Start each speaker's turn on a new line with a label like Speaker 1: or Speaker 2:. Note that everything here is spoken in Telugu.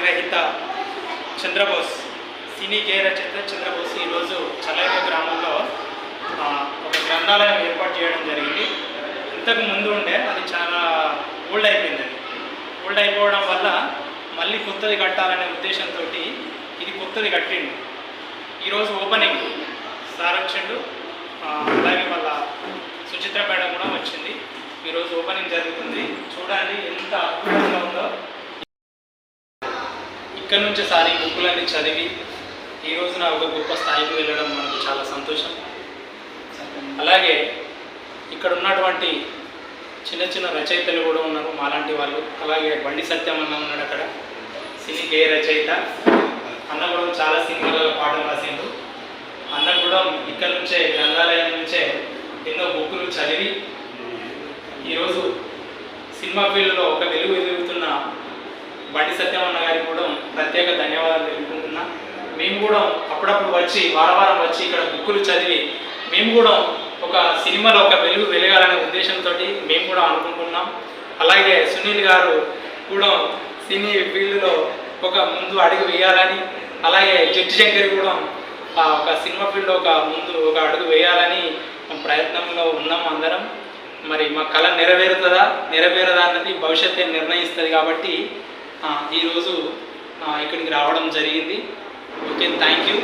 Speaker 1: గ్రహీత చంద్రబోస్ సినీ గేయ రచయిత చంద్రబోస్ ఈరోజు చలైవ గ్రామంలో ఒక గ్రంథాలయం ఏర్పాటు చేయడం జరిగింది. ఇంతకు ముందు ఉండే అది చాలా ఓల్డ్ అయిపోయింది అది. ఓల్డ్ అయిపోవడం వల్ల మళ్ళీ కొత్తది కట్టాలనే ఉద్దేశంతో ఇది కొత్తది కట్టిండు. ఈరోజు ఓపెనింగ్ సార్ వచ్చిండు అలాగే వాళ్ళ సుచిత్ర మేడం కూడా వచ్చింది. ఈరోజు ఓపెనింగ్ జరుగుతుంది. చూడండి ఎంత అద్భుతంగా ఇక్కడ నుంచి సారి బుక్కులన్నీ చదివి ఈ నా ఒక గొప్ప స్థాయికి వెళ్ళడం మనకు చాలా సంతోషం. అలాగే ఇక్కడ ఉన్నటువంటి చిన్న చిన్న రచయితలు కూడా ఉన్నారు మాలాంటి వాళ్ళు. అలాగే బండి సత్యం అన్న ఉన్నాడు అక్కడ. సినీ గేయ రచయిత. అన్న కూడా చాలా సినిమాలలో పాటలు రాసిండు. అన్న కూడా ఇక్కడ నుంచే గ్రంథాలయం నుంచే ఎన్నో బుక్కులు చదివి ఈరోజు సినిమా ఫీల్డ్లో ఒక వెలుగు వెలుగు బండి సత్యమన్న గారికి కూడా ప్రత్యేక ధన్యవాదాలు తెలుపుకుంటున్నా. మేము కూడా అప్పుడప్పుడు వచ్చి వారం వారం వచ్చి ఇక్కడ బుక్కులు చదివి మేము కూడా ఒక సినిమాలో ఒక వెలుగు వెలగాలనే ఉద్దేశంతో మేము కూడా అనుకుంటున్నాం అలాగే సునీల్ గారు కూడా సినీ ఫీల్డ్లో ఒక ముందు అడుగు వేయాలని అలాగే జడ్జి శంకర్ కూడా ఆ ఒక సినిమా ఫీల్డ్లో ఒక ముందు ఒక అడుగు వేయాలని ప్రయత్నంలో ఉన్నాం అందరం. మరి మా కళ నెరవేరుతుందా? నెరవేరదా అన్నది భవిష్యత్తే నిర్ణయిస్తుంది కాబట్టి ఈరోజు ఇక్కడికి రావడం జరిగింది. Okay thank you